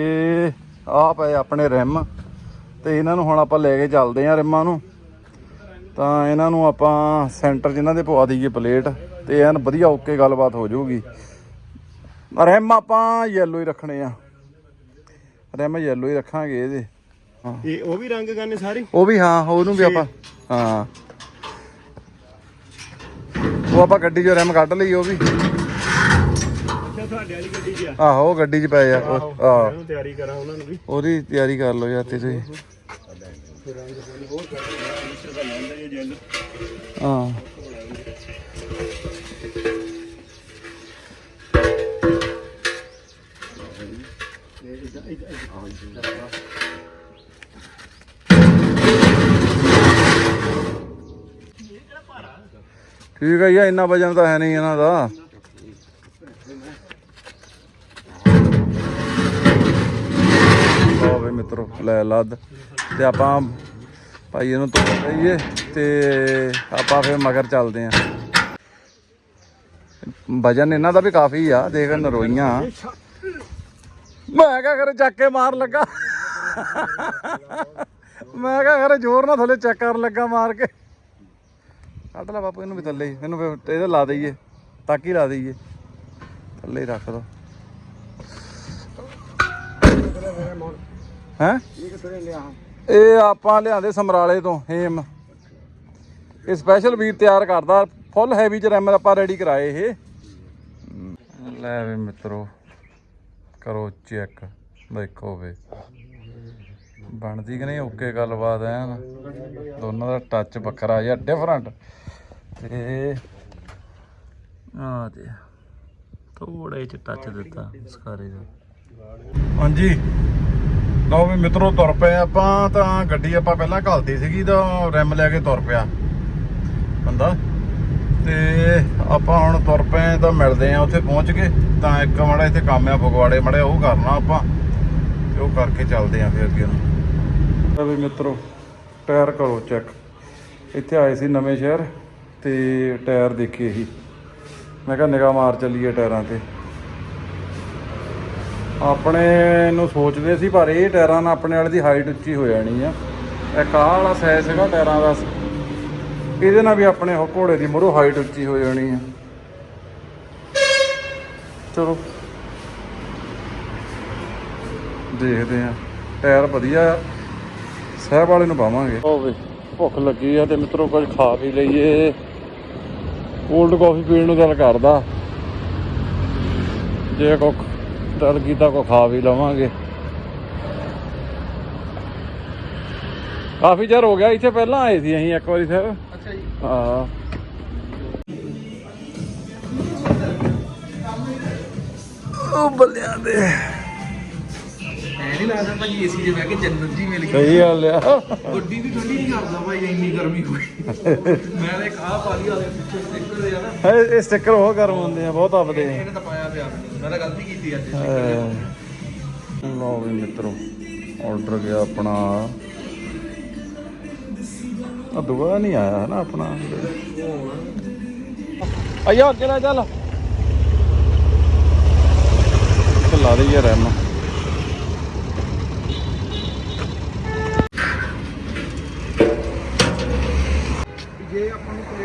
ਇਹ ਆ ਪਏ ਆਪਣੇ ਰਿਮ ਤੇ ਇਹਨਾਂ ਨੂੰ ਹੁਣ ਆਪਾਂ ਲੈ ਕੇ ਚੱਲਦੇ ਆਂ ਰਿਮਾਂ ਨੂੰ। ਤਾਂ ਇਹਨਾਂ ਨੂੰ ਆਪਾਂ ਸੈਂਟਰ ਜਿਨ੍ਹਾਂ ਦੇ ਪਵਾ ਦਈਏ ਪਲੇਟ ਤੇ ਐਨ ਵਧੀਆ ਓਕੇ ਗੱਲਬਾਤ ਹੋ ਜਾਊਗੀ। ਰਿਮ ਆਪਾਂ ਯੈਲੋ ਹੀ ਰੱਖਣੇ ਆ। ਰਿਮ ਯੈਲੋ ਹੀ ਰੱਖਾਂਗੇ ਇਹਦੇ। ਇਹ ਉਹ ਵੀ ਰੰਗ ਕਰਨੇ ਸਾਰੇ? ਉਹ ਵੀ ਹਾਂ ਉਹਨੂੰ ਵੀ ਆਪਾਂ ਹਾਂ। ਉਹ ਆਪਾਂ ਗੱਡੀ 'ਚੋਂ ਰਿਮ ਕੱਢ ਲਈ ਉਹ ਵੀ। ਅੱਛਾ ਤੁਹਾਡੇ ਵਾਲੀ ਗੱਡੀ 'ਚ ਆ। ਆਹੋ ਉਹ ਗੱਡੀ 'ਚ ਪਏ ਆ। ਉਹ- ਆਹ। ਉਹਨੂੰ ਤਿਆਰੀ ਕਰਾਂ ਉਹਨਾਂ ਨੂੰ ਵੀ। ਉਹਦੀ ਤਿਆਰੀ ਕਰ ਲਓ ਯਾਰ ਤੇ ਤੁਸੀਂ। ਹਾਂ। ਠੀਕ ਹੈ ਯਾ ਇੰਨਾ ਵਜਨ ਤਾਂ ਹੈ ਨਹੀਂ ਇਹਨਾਂ ਦਾ। ਲਓ ਲੈ, ਲੱਦ। ਤੇ ਆਪਾਂ ਭਾਈ ਇਹਨੂੰ ਤੋੜ ਲਈਏ ਤੇ ਆਪਾਂ ਫਿਰ ਮਗਰ ਚੱਲਦੇ ਆਂ। ਵਜਨ ਇਹਨਾਂ ਦਾ ਵੀ ਕਾਫੀ ਆ, ਦੇਖ ਨਰੋਈਆਂ। ਮੈਂ ਕਿਹਾ ਖਰੇ ਚੱਕ ਕੇ ਮਾਰ ਲੱਗਾ। ਮੈਂ ਕਿਹਾ ਖਰੇ ਜ਼ੋਰ ਨਾਲ ਥੱਲੇ ਚੈੱਕ ਕਰਨ ਲੱਗਾ ਮਾਰ ਕੇ। ਕੱਢ ਲੈ ਬਾਪੂ, ਇਹਨੂੰ ਵੀ ਥੱਲੇ ਹੀ, ਇਹਨੂੰ ਫਿਰ ਇਹਦੇ ਲਾ ਦਈਏ, ਤੱਕ ਹੀ ਲਾ ਦਈਏ। ਥੱਲੇ ਰੱਖ ਦੋ। ਹੈ? ਇਹ ਕਿੱਥੇ ਲਿਆ ਇਹ ਆਪਾਂ ਲਿਆਂਦੇ ਸਮਰਾਲੇ ਤੋਂ, ਹੇਮ। ਇਹ ਸਪੈਸ਼ਲ ਵੀਰ ਤਿਆਰ ਕਰਦਾ ਫੁੱਲ ਹੈਵੀ ਚ ਰੈਮ ਆਪਾਂ ਰੈਡੀ ਕਰਾਏ ਇਹ। ਲੈ ਵੀ ਮਿੱਤਰੋ, ਕਰੋ ਚੈੱਕ ਦੇਖੋ ਵੇ। ਬਣਦੀ ਕਿ ਨਹੀਂ, ਓਕੇ ਗੱਲਬਾਤ ਐ ਦੋਨਾਂ ਦਾ ਟੱਚ ਵੱਖਰਾ ਜਾਂ ਡਿਫਰੈਂਟ ਤੇ ਆ ਤੇ ਥੋੜਾ ਜਿਹਾ ਟੱਚ ਦਿੱਤਾ ਸਕਾਰੇ ਦਾ ਹਾਂਜੀ। ਲਓ ਵੀ ਮਿੱਤਰੋ ਤੁਰ ਪਏ ਆਪਾਂ, ਤਾਂ ਗੱਡੀ ਆਪਾਂ ਪਹਿਲਾਂ ਘਲਤੀ ਸੀਗੀ, ਤਾਂ ਰਿਮ ਲੈ ਕੇ ਤੁਰ ਪਿਆ ਬੰਦਾ। ਤੇ ਆਪਾਂ ਹੁਣ ਤੁਰ ਪਏ ਤਾਂ ਮਿਲਦੇ ਆ ਉੱਥੇ ਪਹੁੰਚ ਕੇ। ਤਾਂ ਇੱਕ ਮਾੜਾ ਇੱਥੇ ਕੰਮ ਆ, ਫਗਵਾੜੇ ਮਾੜਾ, ਉਹ ਕਰਨਾ ਆਪਾਂ। ਤੇ ਉਹ ਕਰਕੇ ਚੱਲਦੇ ਆ ਫਿਰ ਅੱਗੇ ਨੂੰ। ਤਾਂ ਵੀ ਮਿੱਤਰੋ, ਟਾਇਰ ਕਰੋ ਚੈੱਕ। ਇੱਥੇ ਆਏ ਸੀ ਨਵੇਂ ਸ਼ਹਿਰ, ਤੇ ਟਾਇਰ ਦੇਖੇ ਸੀ। ਮੈਂ ਕਿਹਾ ਨਿਗਾਹ ਮਾਰ ਚੱਲੀਏ ਟਾਇਰਾਂ ਤੇ। ਆਪਣੇ ਨੂੰ ਸੋਚਦੇ ਸੀ, ਪਰ ਇਹ ਟਾਇਰਾਂ ਨਾਲ ਆਪਣੇ ਵਾਲੇ ਦੀ ਹਾਈਟ ਉੱਚੀ ਹੋ ਜਾਣੀ ਆ। ਇਹ ਕਾਹ ਵਾਲਾ ਸਾਈਜ਼ ਹੈਗਾ ਟਾਇਰਾਂ ਦਾ। ਇਹਦੇ ਨਾਲ ਵੀ ਆਪਣੇ ਘੋੜੇ ਦੀ ਮਰੋ ਹਾਈਟ ਉੱਚੀ ਹੋ ਜਾਣੀ ਆ। ਚਲੋ। ਦੇਖਦੇ ਆ। ਟਾਇਰ ਵਧੀਆ ਆ। ਸਹਿਬ ਵਾਲੇ ਨੂੰ ਪਾਵਾਂਗੇ। ਉਹ ਭੁੱਖ ਲੱਗੀ ਆ ਤੇ ਮਿੱਤਰੋ ਕੁਝ ਖਾ ਵੀ ਲਈਏ। ਕੋਲਡ ਕਾਫੀ ਪੀਣ ਨੂੰ ਦਿਲ ਕਰਦਾ। ਜੇ ਕੁੱਖ ਦਿਲ ਕੀਤਾ ਕੋ ਖਾ ਵੀ ਲਵਾਂਗੇ। ਕਾਫੀ ਚਿਰ ਹੋ ਗਿਆ ਇੱਥੇ ਪਹਿਲਾਂ ਆਏ ਸੀ ਅਸੀਂ ਇੱਕ ਵਾਰੀ ਸਰ ਅੱਛਾ ਜੀ। ਹਾਂ। ਉਹ ਬੱਲਿਆਂ ਦੇ। ਨਹੀਂ ਲੱਗਦਾ ਭਾਜੀ ਏਸੀ 'ਚ ਬਹਿ ਕੇ ਜੰਨਤ ਜੀ ਮਿਲ ਗਈ। ਸਹੀ ਗੱਲ ਆ। ਗੱਡੀ ਵੀ ਠੰਡੀ ਨਹੀਂ ਕਰਦਾ ਭਾਈ ਇੰਨੀ ਗਰਮੀ ਹੋਈ ਮੈਂ ਤੇ ਕਾਹ ਪਾ ਲਈ ਵਾਲੇ ਪਿੱਛੇ ਸਟicker ਦੇ ਆ ਨਾ। ਹੈ ਇਹ ਸਟicker ਉਹ ਗਰਮ ਹੁੰਦੇ ਆ ਬਹੁਤ ਆਪਦੇ ਇਹਨੇ ਤਾਂ ਪਾਇਆ ਪਿਆ ਮੈਨੂੰ। ਮੈਂ ਤਾਂ ਗਲਤੀ ਕੀਤੀ ਅੱਜ ਲਓ ਵੀ ਮਿੱਤਰੋ ਆਰਡਰ ਗਿਆ ਆਪਣਾ। ਆ ਨਹੀਂ ਆਇਆ ਨਾ ਆਪਣਾ। ਆਇਆ ਅੱਗੇ ਲੈ ਚੱਲ? ਲਾ ਦਈਏ ਰੈਮ। ਜੇ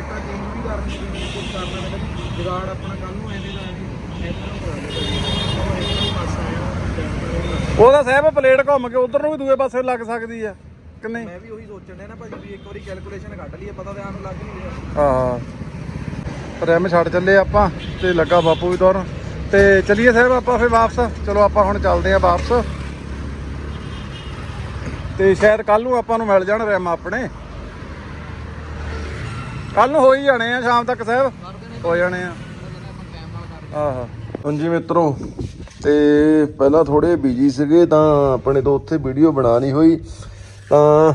ਨੂੰ ਪਲੇਟਾਂ ਚੇਂਜ ਵੀ ਕਰਨੀ ਹੋਵੇ ਕੁਝ ਕਰਨਾ ਹੈ ਜਗਾੜ ਆਪਣਾ ਕੱਲ ਨੂੰ ਐਵੇਂ ਦਾ ਐਵੇਂ ਐਵੇਂ ਨੂੰ ਕਰਾ ਦੇ ਉਹ ਇੱਕ ਨੂੰ ਪਾਸ ਆਇਆ ਉਹਦਾ ਸਾਹਿਬ ਪਲੇਟ ਘੁੰਮ ਕੇ ਉਧਰ ਨੂੰ ਵੀ ਦੂਏ ਪਾਸੇ ਲੱਗ ਸਕਦੀ ਆ ਕਿ ਨਹੀਂ? ਮੈਂ ਵੀ ਉਹੀ ਸੋਚਣ ਡਿਆ ਨਾ ਭਾਜੀ ਵੀ ਇੱਕ ਵਾਰੀ ਕੈਲਕੂਲੇਸ਼ਨ ਕੱਢ ਲਈਏ ਪਤਾ ਤੇ ਆਨੂੰ ਲੱਗ ਨਹੀਂ ਰਿਹਾ। ਹਾਂ। ਰੈਮ ਛੱਡ ਚੱਲੇ ਆਪਾਂ ਤੇ ਲੱਗਾ ਬਾਪੂ ਵੀ ਤੁਰਨ ਤੇ ਚਲਿਏ ਸਾਹਿਬ ਆਪਾਂ ਫੇਰ ਵਾਪਸ। ਚਲੋ ਆਪਾਂ ਹੁਣ ਚੱਲਦੇ ਆ ਵਾਪਸ। ਤੇ ਸ਼ਾਇਦ ਕੱਲ ਨੂੰ ਆਪਾਂ ਨੂੰ ਮਿਲ ਜਾਣ ਰੈਮ ਆਪਣੇ। ਕੱਲ ਨੂੰ ਹੋ ਹੀ ਜਾਣੇ ਆ, ਸ਼ਾਮ ਤੱਕ ਸਾਹਿਬ। ਹੋ ਜਾਣੇ ਆ। ਆਹ। ਹਾਂਜੀ ਮਿੱਤਰੋ, ਤੇ ਪਹਿਲਾਂ ਥੋੜੇ ਬਿਜ਼ੀ ਸੀਗੇ, ਤਾਂ ਆਪਣੇ ਤੋਂ ਉੱਥੇ ਵੀਡੀਓ ਬਣਾ ਨਹੀਂ ਹੋਈ, ਤਾਂ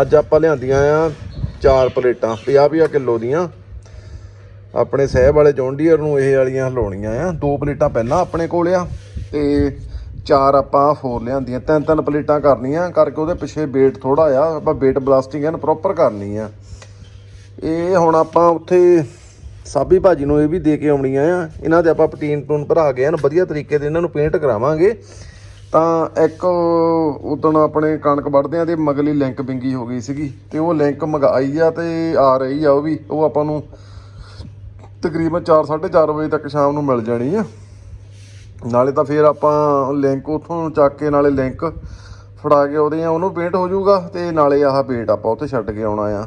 ਅੱਜ ਆਪਾਂ ਲਿਆਂਦੀਆਂ ਆ ਚਾਰ ਪਲੇਟਾਂ 50 50 ਕਿਲੋ ਦੀਆਂ। ਆਪਣੇ ਸਹਿਬ ਵਾਲੇ ਜੌਂਡੀਅਰ ਨੂੰ ਇਹ ਵਾਲੀਆਂ ਲਾਉਣੀਆਂ ਆ। ਦੋ ਪਲੇਟਾਂ ਪਹਿਲਾਂ ਆਪਣੇ ਕੋਲ ਆ, ਤੇ ਚਾਰ ਆਪਾਂ ਫੋਰ ਲਿਆਂਦੀਆਂ। ਤਿੰਨ ਤਿੰਨ ਪਲੇਟਾਂ ਕਰਨੀਆਂ, ਕਰਕੇ ਉਹਦੇ ਪਿੱਛੇ weight ਥੋੜਾ ਆ, ਆਪਾਂ weight ਬਲਾਸਟਿੰਗ ਐਨ ਪ੍ਰੋਪਰ ਕਰਨੀ ਆ। ਇਹ ਹੁਣ ਆਪਾਂ ਉੱਥੇ ਸਾਬੀ ਭਾਜੀ ਨੂੰ ਇਹ ਵੀ ਦੇ ਕੇ ਆਉਣੀਆਂ ਆ। ਇਹਨਾਂ ਦੇ ਆਪਾਂ ਪਟੀਨ ਪੂਨ ਭਰਾ ਕੇ ਹਨ, ਵਧੀਆ ਤਰੀਕੇ ਦੇ ਇਹਨਾਂ ਨੂੰ ਪੇਂਟ ਕਰਾਵਾਂਗੇ। ਤਾਂ ਇੱਕ ਉਦੋਂ ਆਪਣੇ ਕਣਕ ਵੱਢਦੇ ਵੱਢਦਿਆਂ ਤੇ ਮਗਲੀ ਲਿੰਕ ਬਿੰਗੀ ਹੋ ਗਈ ਸੀਗੀ ਤੇ ਉਹ ਲਿੰਕ ਮੰਗਾਈ ਆ ਤੇ ਆ ਰਹੀ ਆ ਉਹ ਵੀ। ਉਹ ਆਪਾਂ ਨੂੰ ਤਕਰੀਬਨ 4:30 ਵਜੇ ਤੱਕ ਸ਼ਾਮ ਨੂੰ ਮਿਲ ਜਾਣੀ ਆ। ਨਾਲੇ ਤਾਂ ਫਿਰ ਆਪਾਂ ਲਿੰਕ ਉਥੋਂ ਚੱਕ ਕੇ ਨਾਲੇ ਲਿੰਕ ਫੜਾ ਕੇ ਆਉਦੇ ਆ, ਉਹਨੂੰ ਪੇਂਟ ਹੋ ਜਾਊਗਾ ਤੇ ਨਾਲੇ ਆਹ ਪੇਂਟ ਆਪਾਂ ਉੱਥੇ ਛੱਡ ਕੇ ਆਉਣਾ ਆ।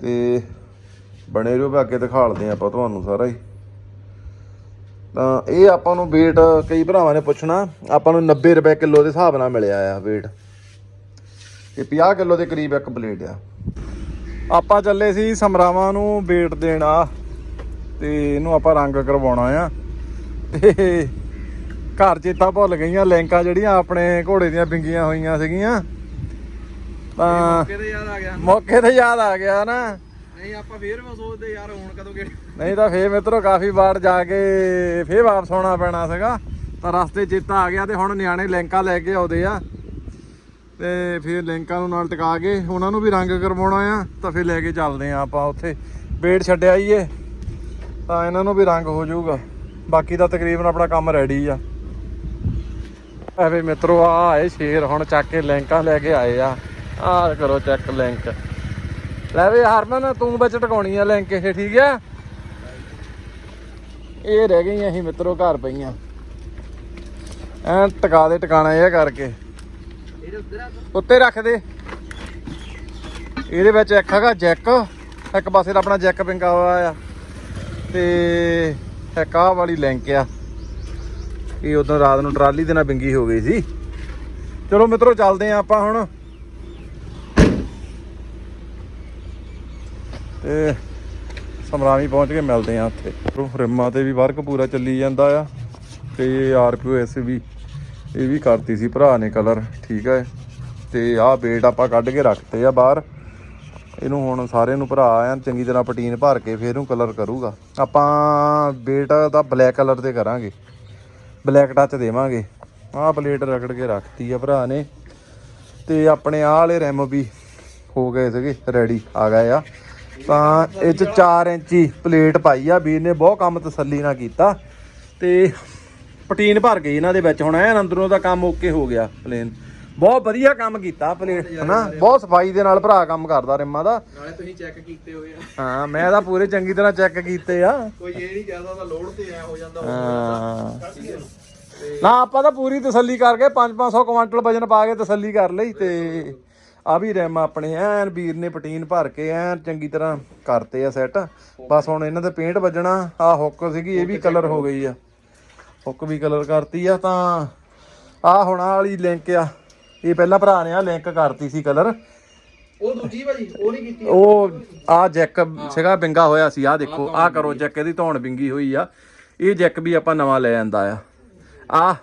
ਤੇ ਬਣੇ ਰਹੋ ਵੀ ਅੱਗੇ ਦਿਖਾਲਦੇ ਆ ਆਪਾਂ ਤੁਹਾਨੂੰ ਸਾਰਾ ਹੀ। ਤਾਂ ਇਹ ਆਪਾਂ ਨੂੰ weight ਕਈ ਭਰਾਵਾਂ ਨੇ ਪੁੱਛਣਾ, ਆਪਾਂ ਨੂੰ 90 ਰੁਪਏ ਕਿਲੋ ਦੇ ਹਿਸਾਬ ਨਾਲ ਮਿਲਿਆ ਆ weight ਇਹ 50 ਕਿਲੋ ਦੇ ਕਰੀਬ ਇੱਕ ਪਲੇਟ ਆ। ਆਪਾਂ ਚੱਲੇ ਸੀ ਸਮਰਾਵਾਂ ਨੂੰ ਵੇਟ ਦੇਣਾ ਤੇ ਇਹਨੂੰ ਆਪਾਂ ਰੰਗ ਕਰਵਾਉਣਾ ਆ। ਤੇ ਘਰ ਚੇਤਾ ਭੁੱਲ ਗਈਆਂ, ਲੈਂਕਾਂ ਜਿਹੜੀਆਂ ਆਪਣੇ ਘੋੜੇ ਦੀਆਂ ਪਿੰਗੀਆਂ ਹੋਈਆਂ ਸੀਗੀਆਂ। ਤਾਂ ਕਿਤੇ ਯਾਦ ਆ ਗਿਆ। ਮੌਕੇ ਤੇ ਯਾਦ ਆ ਗਿਆ ਨਾ। ਨਹੀਂ ਆਪਾਂ ਫੇਰ ਮੈਂ ਸੋਚਦੇ ਯਾਰ ਹੁਣ ਕਦੋਂ ਗਏ ਨਹੀਂ ਤਾਂ ਫੇਰ ਮਿੱਤਰੋ ਕਾਫੀ ਵਾਰ ਜਾ ਕੇ ਫੇਰ ਵਾਪਸ ਆਉਣਾ ਪੈਣਾ ਸੀਗਾ। ਤਾਂ ਰਸਤੇ ਚੇਤਾ ਆ ਗਿਆ ਤੇ ਹੁਣ ਨਿਆਣੇ ਲੈਂਕਾਂ ਲੈ ਕੇ ਆਉਦੇ ਆ। ਤੇ ਫਿਰ ਲੈਂਕਾਂ ਨੂੰ ਨਾਲ ਟਿਕਾ ਕੇ ਉਹਨਾਂ ਨੂੰ ਵੀ ਰੰਗ ਕਰਵਾਉਣਾ ਆ। ਤਾਂ ਫਿਰ ਲੈ ਕੇ ਚੱਲਦੇ ਆ ਆਪਾਂ ਉੱਥੇ। ਵੇਟ ਛੱਡਿਆ ਈਏ ਤਾਂ ਇਹਨਾਂ ਨੂੰ ਵੀ ਰੰਗ ਹੋ ਜਾਊਗਾ। ਬਾਕੀ ਤਾਂ ਤਕਰੀਬਨ ਆਪਣਾ ਕੰਮ ਰੈਡੀ ਆ। ਐਵੇਂ ਮਿੱਤਰੋ ਆ ਆਏ ਸ਼ੇਰ ਹੁਣ ਚੱਕ ਕੇ ਲੈਂਕਾਂ ਲੈ ਕੇ ਆਏ ਆ। ਆਹ ਕਰੋ ਚੈੱਕ ਲਿੰਕ ਲੈ ਵੀ ਹਰਮਨ, ਤੂੰ ਵਿੱਚ ਟਿਕਾਉਣੀ ਆ ਲਿੰਕ ਇਹ, ਠੀਕ ਆ? ਇਹ ਰਹਿ ਗਈਆਂ ਸੀ ਮਿੱਤਰੋ, ਘਰ ਪਈਆਂ। ਐ ਟਿਕਾ ਦੇ, ਟਿਕਾਣਾ ਇਹ ਕਰਕੇ। ਇਹਦੇ ਉੱਤੇ ਰੱਖ ਦੇ। ਇਹਦੇ ਵਿੱਚ ਇੱਕ ਹੈਗਾ ਜੈਕ। ਇੱਕ ਪਾਸੇ ਦਾ ਆਪਣਾ ਜੈਕ ਪਿੰਗਾ ਹੋਇਆ ਆ। ਤੇ ਇੱਕ ਆਹ ਵਾਲੀ ਲਿੰਕ ਆ। ਇਹ ਉਦੋਂ ਰਾਤ ਨੂੰ ਟਰਾਲੀ ਦੇ ਨਾਲ ਬਿੰਗੀ ਹੋ ਗਈ ਸੀ। ਚਲੋ ਮਿੱਤਰੋ, ਚੱਲਦੇ ਆ ਆਪਾਂ ਹੁਣ। ਤੇ ਸਮਰਾਵੀ ਪਹੁੰਚ ਕੇ ਮਿਲਦੇ ਆ ਉੱਥੇ। ਰਿਮਾਂ ਤੇ ਵੀ ਵਰਕ ਪੂਰਾ ਚੱਲੀ ਜਾਂਦਾ ਆ ਤੇ ਆਰਪੀਓ ਐਸ ਵੀ, ਇਹ ਵੀ ਕਰਤੀ ਸੀ ਭਰਾ ਨੇ ਕਲਰ, ਠੀਕ ਹੈ। ਤੇ ਆਹ ਬੇਟ ਆਪਾਂ ਕੱਢ ਕੇ ਰੱਖਤੇ ਆ ਬਾਹਰ। ਇਹਨੂੰ ਹੁਣ ਸਾਰੇ ਨੂੰ ਭਰਾ ਆ, ਚੰਗੀ ਤਰ੍ਹਾਂ ਪਟੀਨ ਭਰ ਕੇ ਫਿਰ ਇਹਨੂੰ ਕਲਰ ਕਰੂਗਾ। ਆਪਾਂ ਬੇਟ ਦਾ ਬਲੈਕ ਕਲਰ ਤੇ ਕਰਾਂਗੇ। ਬਲੈਕ ਟੱਚ ਦੇਵਾਂਗੇ। ਆਹ ਪਲੇਟ ਰਗੜ ਕੇ ਰੱਖਤੀ ਆ ਭਰਾ ਨੇ। ਤੇ ਆਪਣੇ ਆਹ ਵਾਲੇ ਰੈਮ ਵੀ ਹੋ ਗਏ ਸੀਗੇ ਰੈਡੀ ਆ ਗਏ ਆ। ਤਾਂ ਇਹ ਚ 4 ਇੰਚੀ ਪਲੇਟ ਪਾਈ ਆ ਵੀਰ ਨੇ ਬਹੁਤ ਕੰਮ ਤਸੱਲੀ ਨਾਲ ਕੀਤਾ। ਤੇ ਪਟੀਨ ਭਰ ਗਈ ਇਹਨਾਂ ਦੇ ਵਿੱਚ ਹੁਣ ਐਨ ਅੰਦਰੋਂ ਦਾ ਕੰਮ ਓਕੇ ਹੋ ਗਿਆ ਪਲੇਨ ਬਹੁਤ ਵਧੀਆ ਕੰਮ ਕੀਤਾ ਪਲੇਟ ਹਨਾ? ਬਹੁਤ ਸਫ਼ਾਈ ਦੇ ਨਾਲ ਭਰਾ ਕੰਮ ਕਰਦਾ ਰਿਮਾਂ ਦਾ। ਨਾਲੇ ਤੁਸੀਂ ਚੈੱਕ ਕੀਤੇ ਹੋਏ ਆ। ਹਾਂ ਮੈਂ ਤਾਂ ਪੂਰੇ ਚੰਗੀ ਤਰ੍ਹਾਂ ਚੈੱਕ ਕੀਤੇ ਆ। ਕੋਈ ਇਹ ਨਹੀਂ ਕਹਦਾ ਤਾਂ ਲੋਡ ਤੇ ਐ ਹੋ ਜਾਂਦਾ ਹਾਂ। ਨਾ ਆਪਾਂ ਤਾਂ ਪੂਰੀ ਤਸੱਲੀ ਕਰਕੇ 5-500 ਕੁਆਂਟਲ ਵਜਨ ਪਾ ਕੇ ਤਸੱਲੀ ਕਰ ਲਈ ਤੇ ਆ ਵੀ ਰੈਮ ਆਪਣੇ ਐਨ ਵੀਰ ਨੇ ਪਟੀਨ ਭਰ ਕੇ ਐਨ ਚੰਗੀ ਤਰ੍ਹਾਂ ਕਰਤੇ ਆ ਸੈੱਟ ਬਸ ਹੁਣ ਇਹਨਾਂ ਤੇ ਪੇਂਟ ਵੱਜਣਾ ਆ ਹੁੱਕ ਸੀਗੀ ਇਹ ਵੀ ਕਲਰ ਹੋ ਗਈ ਆ। ਹੁੱਕ ਵੀ ਕਲਰ ਕਰਤੀ ਆ ਤਾਂ ਆ ਹੁਣ ਆਹ ਵਾਲੀ ਲਿੰਕ ਆ। ਇਹ ਪਹਿਲਾਂ ਭਰਾ ਨੇ ਆ ਲਿੰਕ ਕਰਤੀ ਸੀ ਕਲਰ ਉਹ ਦੂਜੀ ਭਾਜੀ ਉਹ ਨਹੀਂ ਕੀਤੀ। ਉਹ ਆ ਜੈਕ ਸੀਗਾ ਬਿੰਗਾ ਹੋਇਆ ਸੀ ਆ ਦੇਖੋ ਆ ਕਰੋ ਜੈਕ ਇਹਦੀ ਧੌਣ ਬਿੰਗੀ ਹੋਈ ਆ। ਇਹ ਜੈਕ ਵੀ ਆਪਾਂ ਨਵਾਂ ਲੈ ਆਂਦਾ ਆ। ਆ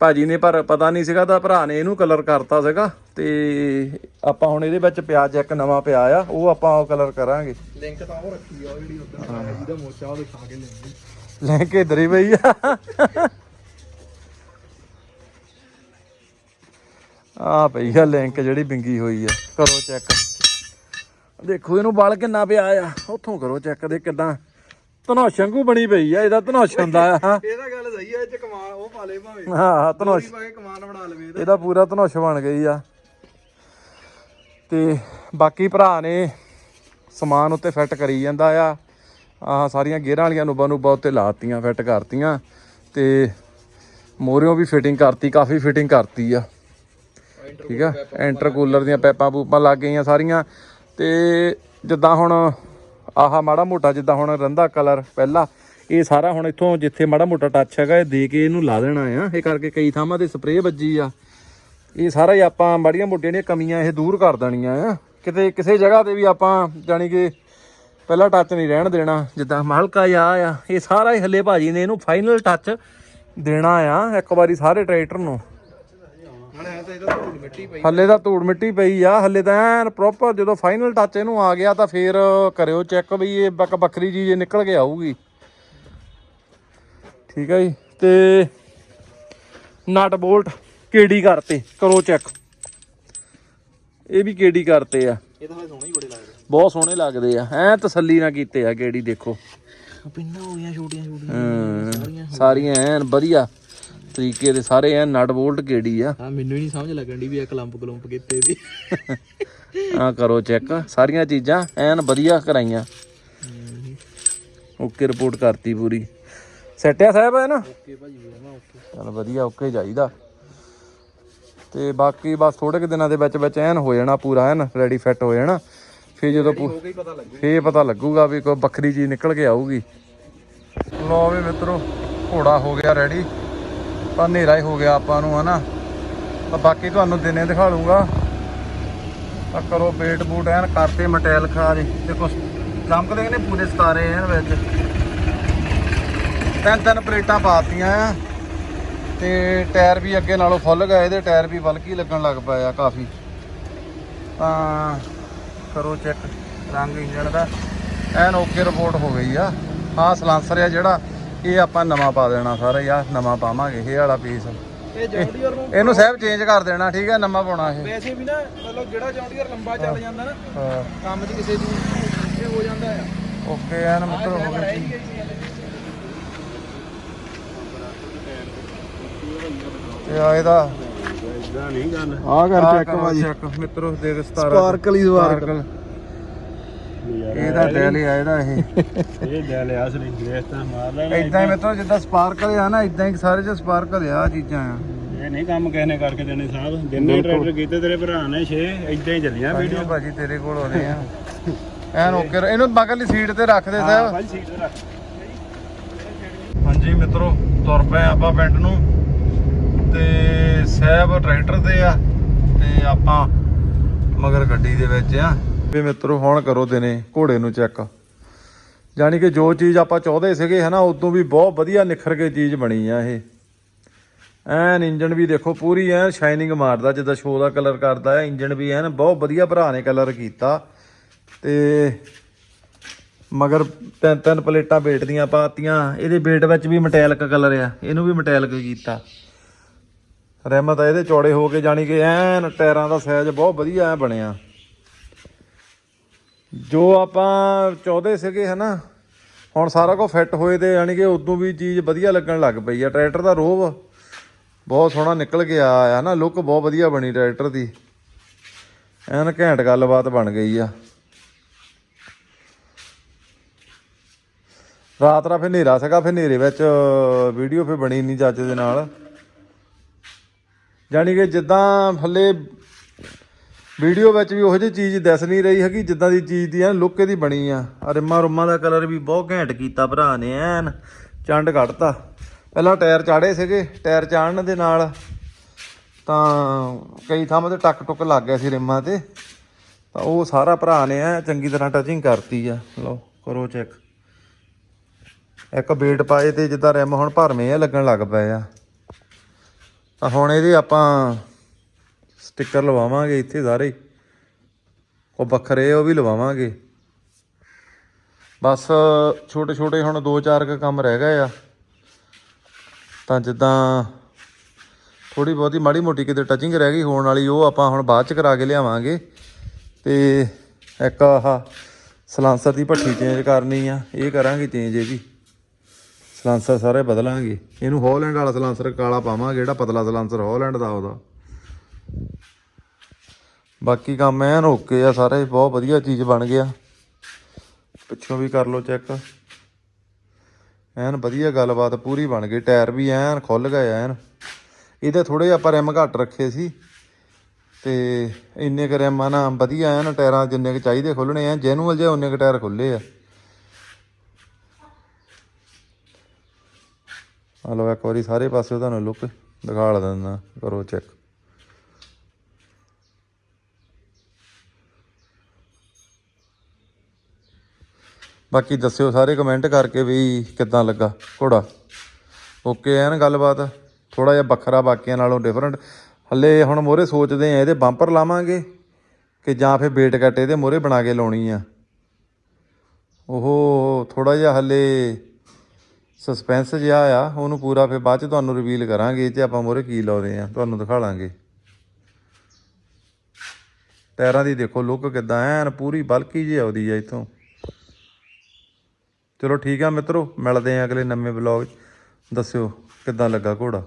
ਭਾਜੀ ਨੇ ਪਰ ਪਤਾ ਨਹੀਂ ਸੀਗਾ ਤਾਂ ਭਰਾ ਨੇ ਇਹਨੂੰ ਕਲਰ ਕਰਤਾ ਸੀਗਾ ਤੇ ਆਪਾਂ ਹੁਣ ਇਹਦੇ ਵਿੱਚ ਪਿਆ ਜੈਕ ਨਵਾਂ ਪਿਆ ਆ ਉਹ ਆਪਾਂ ਉਹ ਕਲਰ ਕਰਾਂਗੇ। ਲਿੰਕ ਤਾਂ ਉਹ ਰੱਖੀ ਆ ਜਿਹੜੀ ਉਧਰ ਜਿਹਦਾ ਮੋਚਾ ਉਹ ਦਿਖਾ ਕੇ ਲੈਂਦੀ ਲੈ ਕੇ ਦਰੀ ਪਈ ਆ। ਆ ਪਈ ਆ ਲਿੰਕ ਜਿਹੜੀ ਬਿੰਗੀ ਹੋਈ ਆ ਕਰੋ ਚੈੱਕ ਦੇਖੋ ਇਹਨੂੰ ਬਲ ਕਿੰਨਾ ਪਿਆ ਆ ਉੱਥੋਂ ਕਰੋ ਚੈੱਕ ਦੇ ਕਿਦਾਂ। ਧਨੋਸ਼ ਵਾਂਗੂ ਬਣੀ ਪਈ ਆ ਇਹਦਾ ਧਨੋਸ਼ ਹੁੰਦਾ ਆ ਇਹ ਤਾਂ ਗੱਲ ਸਹੀ ਆ ਇਹ ਚ ਕਮਾਨ ਉਹ ਪਾ ਲੇ ਭਾਵੇਂ। ਹਾਂ ਧਨੋਸ਼। ਪਾ ਕੇ ਕਮਾਨ ਬਣਾ ਲਵੇ ਇਹਦਾ। ਇਹਦਾ ਪੂਰਾ ਧਨੋਸ਼ ਬਣ ਗਈ ਆ। ਤੇ ਬਾਕੀ ਭਰਾ ਨੇ ਸਮਾਨ ਉੱਤੇ ਫਿੱਟ ਕਰੀ ਜਾਂਦਾ ਆ। ਆਹ ਸਾਰੀਆਂ ਗੇਅਰਾਂ ਵਾਲੀਆਂ ਨੂਬਾਂ ਨੂਬਾਂ ਉੱਤੇ ਲਾਤੀਆਂ ਫਿੱਟ ਕਰਤੀਆਂ। ਤੇ ਮੋਰਿਓ ਵੀ ਫਿਟਿੰਗ ਕਰਤੀ ਕਾਫੀ ਫਿਟਿੰਗ ਕਰਤੀ ਆ। ਠੀਕ ਆ? ਇੰਟਰਕੂਲਰ ਦੀਆਂ ਪੈਪਾਂ ਪੂਪਾਂ ਲੱਗ ਗਈਆਂ ਸਾਰੀਆਂ। ਤੇ ਜਿੱਦਾਂ ਹੁਣ ਆਹਾ ਮਾੜਾ ਮੋਟਾ ਜਿੱਦਾਂ ਹੁਣ ਰੰਦਾ ਕਲਰ ਪਹਿਲਾ। ਇਹ ਸਾਰਾ ਹੁਣ ਇੱਥੋਂ ਜਿੱਥੇ ਮਾੜਾ ਮੋਟਾ ਟੱਚ ਹੈਗਾ, ਇਹ ਦੇ ਕੇ ਇਹਨੂੰ ਲਾ ਦੇਣਾ ਆ। ਇਹ ਕਰਕੇ ਕਈ ਥਾਵਾਂ ਤੇ ਸਪਰੇਅ ਵੱਜੀ ਆ। ਇਹ ਸਾਰਾ ਹੀ ਆਪਾਂ ਮਾੜੀਆਂ ਮੋਟੀਆਂ ਜਿਹੜੀਆਂ ਕਮੀਆਂ ਇਹ ਦੂਰ ਕਰ ਦੇਣੀਆਂ ਆ। ਕਿਤੇ ਕਿਸੇ ਜਗ੍ਹਾ ਤੇ ਵੀ ਆਪਾਂ ਜਾਣੀ ਕਿ ਪਹਿਲਾਂ ਟੱਚ ਨਹੀਂ ਰਹਿਣ ਦੇਣਾ, ਜਿੱਦਾਂ ਹਲਕਾ ਜਿਹਾ ਆ। ਇਹ ਸਾਰਾ ਹੀ ਹੱਲੇ ਭਾਜੀ ਨੇ ਇਹਨੂੰ ਫਾਈਨਲ ਟੱਚ ਦੇਣਾ ਆ, ਇੱਕ ਵਾਰੀ ਸਾਰੇ ਟਰੈਕਟਰ ਨੂੰ। ਨਾਲੇ ਤਾਂ ਧੂੜ ਮਿੱਟੀ ਪਈ ਹੱਲੇ ਤਾਂ ਧੂੜ ਮਿੱਟੀ ਪਈ ਆ, ਹੱਲੇ ਤਾਂ ਐਨ ਪ੍ਰੋਪਰ ਜਦੋਂ ਫਾਈਨਲ ਟੱਚ ਇਹਨੂੰ ਆ ਗਿਆ ਤਾਂ ਫੇਰ ਕਰਿਓ ਚੈੱਕ ਵੀ ਇਹ ਬੱਕ ਬੱਕਰੀ ਚੀਜ਼ ਨਿਕਲ ਕੇ ਆਊਗੀ। ਠੀਕ ਹੈ ਜੀ ਤੇ ਨਟ ਬੋਲਟ ਕੇਡੀ ਕਰਤੇ? ਕਰੋ ਚੈੱਕ ਇਹ ਵੀ ਕੇਡੀ ਕਰਤੇ ਆ? ਇਹ ਤਾਂ ਸੋਹਣੇ ਹੀ ਬੜੇ ਲੱਗਦੇ ਬਹੁਤ ਸੋਹਣੇ ਲੱਗਦੇ ਆ। ਐ ਤਸੱਲੀ ਨਾਲ ਕੀਤੇ ਆ ਕੇਡੀ ਦੇਖੋ। ਪਿੰਨਾਂ ਹੋ ਗਈਆਂ ਛੋਟੀਆਂ ਛੋਟੀਆਂ। ਹਮ, ਸਾਰੀਆਂ ਐਨ ਵਧੀਆ ਤਰੀਕੇ ਦੇ ਸਾਰੇ ਐ ਨਟ ਬੋਲਟ ਕਿਹੜੀ ਆ? ਹਾਂ ਮੈਨੂੰ ਹੀ ਨਹੀਂ ਸਮਝ ਲੱਗਣ ਦੀ ਵੀ ਇਹ ਕਲੰਪ ਕਲੰਪ ਕਿੱਤੇ ਦੀ। ਆ ਕਰੋ ਚੈੱਕ ਸਾਰੀਆਂ ਚੀਜ਼ਾਂ ਐਨ ਵਧੀਆ ਕਰਾਈਆਂ। ਓਕੇ ਰਿਪੋਰਟ ਕਰਤੀ ਪੂਰੀ। ਸੈਟ ਆ ਸਾਹਿਬ ਹੈ ਨਾ? ਓਕੇ ਭਾਜੀ ਜਮਾ ਓਕੇ। ਚਲ ਵਧੀਆ ਓਕੇ ਚਾਹੀਦਾ ਤੇ ਬਾਕੀ ਬਸ ਥੋੜੇ ਕੁ ਦਿਨਾਂ ਦੇ ਵਿੱਚ ਵਿੱਚ ਐਨ ਹੋ ਜਾਣਾ ਪੂਰਾ ਐਨ ਰੈਡੀ ਫਿੱਟ ਹੋ ਜਾਣਾ। ਫੇਰ ਜਦੋਂ ਫੇਰ ਪਤਾ ਲੱਗੂਗਾ ਵੀ ਕੋਈ ਵੱਖਰੀ ਚੀਜ਼ ਨਿਕਲ ਕੇ ਆਊਗੀ। ਲੋ ਵੀ ਮਿੱਤਰੋ ਘੋੜਾ ਹੋ ਗਿਆ ਰੈਡੀ ਪਰ ਹਨੇਰਾ ਹੀ ਹੋ ਗਿਆ ਆਪਾਂ ਨੂੰ ਹਨਾ। ਤਾਂ ਬਾਕੀ ਤੁਹਾਨੂੰ ਦਿਨੇ ਦਿਖਾ ਲੂੰਗਾ ਤਾਂ ਕਰੋ ਬੇਟ ਬੂਟ ਐਨ ਕਰਤੇ ਮਟੈਲ ਖਾ ਦੇ ਤੇ ਕੁਛ ਚਮਕਦੇ ਨੇ ਪੂਰੇ ਸਤਾਰੇ ਐਨ ਵਿੱਚ। ਤਿੰਨ ਤਿੰਨ ਪਲੇਟਾਂ ਪਾਤੀਆਂ ਆ। ਤੇ ਟਾਇਰ ਵੀ ਅੱਗੇ ਨਾਲੋਂ ਫੁੱਲ ਗਏ ਇਹਦੇ ਟਾਇਰ ਵੀ ਬਲਕੀ ਲੱਗਣ ਲੱਗ ਪਏ ਆ ਕਾਫੀ। ਤਾਂ ਕਰੋ ਚੈੱਕ ਰੰਗ ਇੰਜਣ ਦਾ। ਐਨ ਓਕੇ ਰਿਪੋਰਟ ਹੋ ਗਈ ਆ। ਆਹ ਸਲਾਂਸਰ ਆ ਜਿਹੜਾ ਇਹ ਆਪਾਂ ਨਵਾਂ ਪਾ ਦੇਣਾ ਸਾਰਾ ਆ ਨਵਾਂ ਪਾਵਾਂਗੇ ਇਹ ਵਾਲਾ ਪੀਸ ਇਹ ਜੌਂਡੀਅਰ ਨੂੰ ਇਹਨੂੰ ਸਹਿਬ ਚੇਂਜ ਕਰ ਦੇਣਾ ਠੀਕ ਹੈ ਨਵਾਂ ਪਾਉਣਾ ਇਹ। ਵੈਸੇ ਵੀ ਨਾ ਮਤਲਬ ਜਿਹੜਾ ਜੌਂਡੀਅਰ ਲੰਬਾ ਚੱਲ ਜਾਂਦਾ ਨਾ ਹਾਂ। ਕੰਮ 'ਚ ਕਿਸੇ ਦੀ ਇਹ ਹੋ ਜਾਂਦਾ ਆ। ਓਕੇ ਐਨ ਰਹਿ ਹੀ ਗਈ ਗਈ ਸੀ ਇਹਦੇ। ਤੇ ਆ ਇਹਦਾ। ਇਦਾਂ ਨਹੀਂ ਗੱਲ ਆ ਕਰ ਕਰੋ ਚੈੱਕ ਮਿੱਤਰੋ ਦੇਖ 17 Sparkle ਹੀ। Sparkle। ਇਹਦਾ ਡੈਲ ਹੀ ਆ ਇਹਦਾ ਇਹ। ਇਹ ਲੈ ਲਿਆ ਸਰੀ ਗ੍ਰੇਸ ਤਾਂ ਮਾਰ ਲੈਣਾ ਇਦਾਂ ਹੀ ਮਿੱਤਰੋ ਜਿੱਦਾਂ ਸਪਾਰਕਲ ਆ ਨਾ ਇਦਾਂ ਹੀ ਸਾਰੇ ਚ ਸਪਾਰਕਲ ਆ ਚੀਜ਼ਾਂ ਆ। ਇਹ ਨਹੀਂ ਕੰਮ ਕਿਸੇ ਨੇ ਕਰਕੇ ਦੇਣੇ ਸਾਹਿਬ। ਦਿਨੇ ਟਰੈਕਟਰ ਕੀਤੇ ਤੇਰੇ ਭਰਾ ਨੇ 6 ਇਦਾਂ ਹੀ ਚੱਲੀਆਂ ਵੀਡੀਓ ਭਾਜੀ ਤੇਰੇ ਕੋਲ ਆਉਣੇ ਆ। ਐਨ ਓਕੇ ਇਹਨੂੰ ਮਗਰਲੀ ਸੀਟ ਤੇ ਰੱਖ ਦੇ ਸਾਹਿਬ। ਭਾਈ ਸੀਟ ਤੇ ਰੱਖ। ਹਾਂਜੀ ਮਿੱਤਰੋ ਤੁਰ ਪਏ ਆਪਾਂ ਪਿੰਡ ਨੂੰ। ਤੇ ਸਾਹਿਬ ਟਰੈਕਟਰ ਤੇ ਆ ਤੇ ਆਪਾਂ ਮਗਰ ਗੱਡੀ ਦੇ ਵਿੱਚ ਆ। ਵੀ ਮਿੱਤਰੋ, ਹੁਣ ਕਰੋ ਦਿਨੇ ਘੋੜੇ ਨੂੰ ਚੈੱਕ। ਜਾਨੀ ਕਿ ਜੋ ਚੀਜ਼ ਆਪਾਂ ਚਾਹਦੇ ਸੀਗੇ ਹਨਾ, ਉਦੋਂ ਵੀ ਬਹੁਤ ਵਧੀਆ ਨਿਖਰ ਕੇ ਚੀਜ਼ ਬਣੀ ਆ ਇਹ। ਐਨ ਇੰਜਨ ਵੀ ਦੇਖੋ, ਪੂਰੀ ਐਨ ਸ਼ਾਈਨਿੰਗ ਮਾਰਦਾ, ਜਿੱਦਾਂ ਸ਼ੋਅ ਦਾ ਕਲਰ ਕਰਦਾ ਹੈ ਇੰਜਨ ਵੀ ਐਨ ਬਹੁਤ ਵਧੀਆ ਭਰਾ ਨੇ ਕਲਰ ਕੀਤਾ। ਤੇ ਮਗਰ ਤਿੰਨ ਤਿੰਨ ਪਲੇਟਾਂ ਵੇਟ ਦੀਆਂ ਪਾਤੀਆਂ, ਇਹਦੇ ਵੇਟ ਵਿੱਚ ਵੀ ਮਟੈਲਿਕ ਕਲਰ ਆ, ਇਹਨੂੰ ਵੀ ਮਟੈਲਿਕ ਕੀਤਾ। ਰਿਮ ਤਾਂ ਇਹਦੇ ਚੌੜੇ ਹੋ ਕੇ ਜਾਣੀ ਕਿ ਐਨ ਟਾਇਰਾਂ ਦਾ ਸਾਈਜ਼ ਬਹੁਤ ਵਧੀਆ ਬਣਿਆ। ਜੋ ਆਪਾਂ ਚਾਹਦੇ ਸੀਗੇ ਹਨਾ, ਹੁਣ ਸਾਰਾ ਕੁਝ ਫਿੱਟ ਹੋਏ ਤੇ ਯਾਨੀ ਕਿ ਉਦੋਂ ਵੀ ਚੀਜ਼ ਵਧੀਆ ਲੱਗਣ ਲੱਗ ਪਈ ਆ। ਟਰੈਕਟਰ ਦਾ ਰੋਵ ਬਹੁਤ ਸੋਹਣਾ ਨਿਕਲ ਗਿਆ ਆਇਆ ਨਾ ਲੁੱਕ ਬਹੁਤ ਵਧੀਆ ਬਣੀ ਟਰੈਕਟਰ ਦੀ। ਐਨ ਘੈਂਟ ਗੱਲਬਾਤ ਬਣ ਗਈ ਆ। ਰਾਤ ਰਾ ਫਿਰ ਹਨੇਰਾ ਸੀਗਾ, ਫਿਰ ਹਨੇਰੇ ਵਿੱਚ ਵੀਡੀਓ ਫਿਰ ਬਣੀ ਨਹੀਂ ਚੱਜ ਦੇ ਨਾਲ। ਜਾਣੀ ਕਿ ਜਿੱਦਾਂ ਥੱਲੇ ਵੀਡੀਓ ਵਿੱਚ ਵੀ ਉਹੋ ਜਿਹੀ ਚੀਜ਼ ਦਿਸ ਨਹੀਂ ਰਹੀ ਹੈਗੀ, ਜਿੱਦਾਂ ਦੀ ਚੀਜ਼ ਦੀ ਐ ਲੁੱਕ ਇਹਦੀ ਬਣੀ ਆ। ਆਹ ਰਿੰਮਾਂ ਰੁੰਮਾਂ ਦਾ ਕਲਰ ਵੀ ਬਹੁਤ ਘੈਂਟ ਕੀਤਾ ਭਰਾ ਨੇ ਐਨ, ਚੰਡ ਕੱਢਤਾ। ਪਹਿਲਾਂ ਟਾਇਰ ਚਾੜੇ ਸੀਗੇ, ਟਾਇਰ ਚਾੜਨ ਦੇ ਨਾਲ ਤਾਂ ਕਈ ਥਾਵਾਂ ਤੇ ਟੱਕ ਟੁੱਕ ਲੱਗ ਗਿਆ ਸੀ ਰਿੰਮਾਂ ਤੇ। ਤਾਂ ਉਹ ਸਾਰਾ ਭਰਾ ਨੇ ਐ ਚੰਗੀ ਤਰ੍ਹਾਂ ਟਚਿੰਗ ਕਰਤੀ ਆ। ਲਓ, ਕਰੋ ਚੈੱਕ ਇੱਕ ਬੇਟ ਪਾਏ ਤੇ ਜਿੱਦਾਂ ਰਿਮ ਹੁਣ ਭਰਵੇਂ ਆ, ਲੱਗਣ ਲੱਗ ਪਏ ਆ। ਤਾਂ ਹੁਣ ਇਹਦੇ ਆਪਾਂ ਸਟicker ਲਵਾਵਾਂਗੇ ਇੱਥੇ ਸਾਰੇ ਉਹ ਵੱਖਰੇ ਉਹ ਵੀ ਲਵਾਵਾਂਗੇ। ਬਸ ਛੋਟੇ ਛੋਟੇ ਹੁਣ ਦੋ ਚਾਰ ਕੁ ਕੰਮ ਰਹਿ ਗਏ ਆ। ਤਾਂ ਜਿੱਦਾਂ ਥੋੜੀ ਬਹੁਤੀ ਮਾੜੀ ਮੋਟੀ ਕਿਤੇ ਟਚਿੰਗ ਰਹਿ ਗਈ, ਹੋਣ ਵਾਲੀ ਉਹ ਆਪਾਂ ਹੁਣ ਬਾਅਦ ਚ ਕਰਾ ਕੇ ਲਿਆਵਾਂਗੇ। ਤੇ ਇੱਕ ਆਹ ਸਲਾਂਸਰ ਦੀ ਭੱਠੀ ਚੇਂਜ ਕਰਨੀ ਆ, ਇਹ ਕਰਾਂਗੇ ਚੇਂਜ ਇਹ ਵੀ। ਸਲਾਂਸਰ ਸਾਰੇ ਬਦਲਾਂਗੇ। ਇਹਨੂੰ ਹੌਲੈਂਡ ਵਾਲਾ ਸਲਾਂਸਰ ਕਾਲਾ ਪਾਵਾਂਗੇ, ਜਿਹੜਾ ਪਤਲਾ ਸਲਾਂਸਰ ਹੌਲੈਂਡ ਦਾ ਉਹਦਾ। ਬਾਕੀ ਕੰਮ ਐਨ ਓਕੇ ਆ, ਸਾਰੇ ਬਹੁਤ ਵਧੀਆ ਚੀਜ਼ ਬਣ ਗਿਆ। ਪਿੱਛੋਂ ਵੀ ਕਰ ਲਓ ਚੈੱਕ। ਐਨ ਵਧੀਆ ਗੱਲਬਾਤ ਪੂਰੀ ਬਣ ਗਈ, ਟਾਇਰ ਵੀ ਐਨ ਖੁੱਲ ਗਏ ਐਨ। ਇਹਦੇ ਥੋੜੇ ਆਪਾਂ ਰਿਮ ਘੱਟ ਰੱਖੇ ਸੀ। ਤੇ ਇੰਨੇ ਕੁ ਰਿਮ ਨਾ ਵਧੀਆ ਐਨ ਟਾਇਰਾਂ ਜਿੰਨੇ ਕੁ ਚਾਹੀਦੇ ਖੁੱਲਣੇ ਆ ਜੈਨੂਅਲ ਜੇ ਉਹਨੇ ਕੁ ਟਾਇਰ ਖੁੱਲੇ ਆ। ਆ ਲਓ ਇੱਕ ਵਾਰੀ ਸਾਰੇ ਪਾਸੇ ਤੁਹਾਨੂੰ ਲੁੱਕ ਦਿਖਾ ਲ ਦਿੰਦਾ, ਕਰੋ ਚੈੱਕ ਬਾਕੀ ਦੱਸਿਓ ਸਾਰੇ ਕਮੈਂਟ ਕਰਕੇ ਵੀ ਕਿੱਦਾਂ ਲੱਗਾ ਘੋੜਾ। ਓਕੇ ਐਨ ਗੱਲਬਾਤ ਥੋੜਾ ਜਿਹਾ ਵੱਖਰਾ ਬਾਕੀਆਂ ਨਾਲੋਂ ਡਿਫਰੈਂਟ ਹੱਲੇ ਹੁਣ ਮੋਰੇ ਸੋਚਦੇ ਆ, ਇਹਦੇ ਬੰਪਰ ਲਾਵਾਂਗੇ ਕਿ ਜਾਂ ਫਿਰ ਬੇਟ ਕੱਟ ਇਹਦੇ ਮੋਰੇ ਬਣਾ ਕੇ ਲਾਉਣੀ ਆ। ਉਹ ਥੋੜਾ ਜਿਹਾ ਹੱਲੇ ਸਸਪੈਂਸ ਜਿਹਾ ਆ, ਉਹਨੂੰ ਪੂਰਾ ਫਿਰ ਬਾਅਦ ਚ ਤੁਹਾਨੂੰ ਰਿਵੀਲ ਕਰਾਂਗੇ ਤੇ ਆਪਾਂ ਮੋਰੇ ਕੀ ਲਾਉਂਦੇ ਆ, ਤੁਹਾਨੂੰ ਦਿਖਾ ਲਾਂਗੇ। ਟਾਇਰਾਂ ਦੀ ਦੇਖੋ ਲੁੱਕ ਕਿਦਾਂ, ਐਨ ਪੂਰੀ ਬਲਕੀ ਜਿਹੀ ਆਉਦੀ ਆ ਇਥੋਂ। ਚਲੋ ਠੀਕ ਆ ਮਿੱਤਰੋ, ਮਿਲਦੇ ਆ ਅਗਲੇ ਨਵੇਂ ਵਲੌਗ 'ਚ। ਦੱਸਿਓ ਕਿੱਦਾਂ ਲੱਗਾ ਘੋੜਾ।